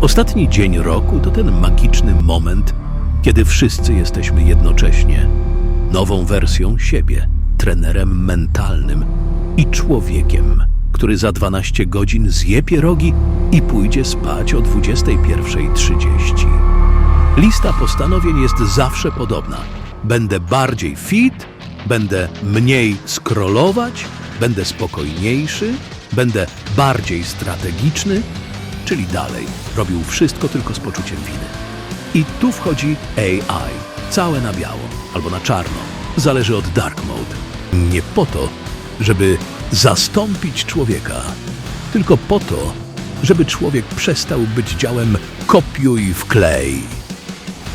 Ostatni dzień roku to ten magiczny moment, kiedy wszyscy jesteśmy jednocześnie nową wersją siebie, trenerem mentalnym i człowiekiem, który za 12 godzin zje pierogi i pójdzie spać o 21.30. Lista postanowień jest zawsze podobna. Będę bardziej fit, będę mniej scrollować, będę spokojniejszy, będę bardziej strategiczny, czyli dalej robił wszystko tylko z poczuciem winy. I tu wchodzi AI, całe na biało albo na czarno, zależy od dark mode. Nie po to, żeby zastąpić człowieka, tylko po to, żeby człowiek przestał być działem kopiuj wklej.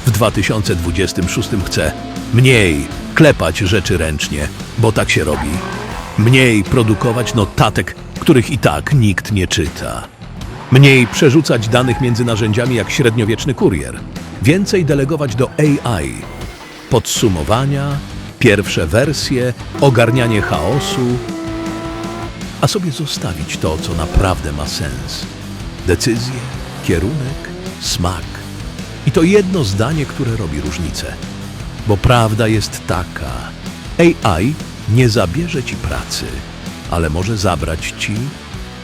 W 2026 chcę mniej klepać rzeczy ręcznie, bo tak się robi. Mniej produkować notatek, których i tak nikt nie czyta. Mniej przerzucać danych między narzędziami jak średniowieczny kurier. Więcej delegować do AI. Podsumowania, pierwsze wersje, ogarnianie chaosu, a sobie zostawić to, co naprawdę ma sens. Decyzje, kierunek, smak. I to jedno zdanie, które robi różnicę. Bo prawda jest taka: AI nie zabierze ci pracy, ale może zabrać ci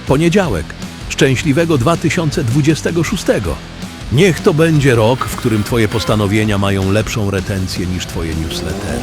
poniedziałek, szczęśliwego 2026. Niech to będzie rok, w którym Twoje postanowienia mają lepszą retencję niż Twoje newslettery.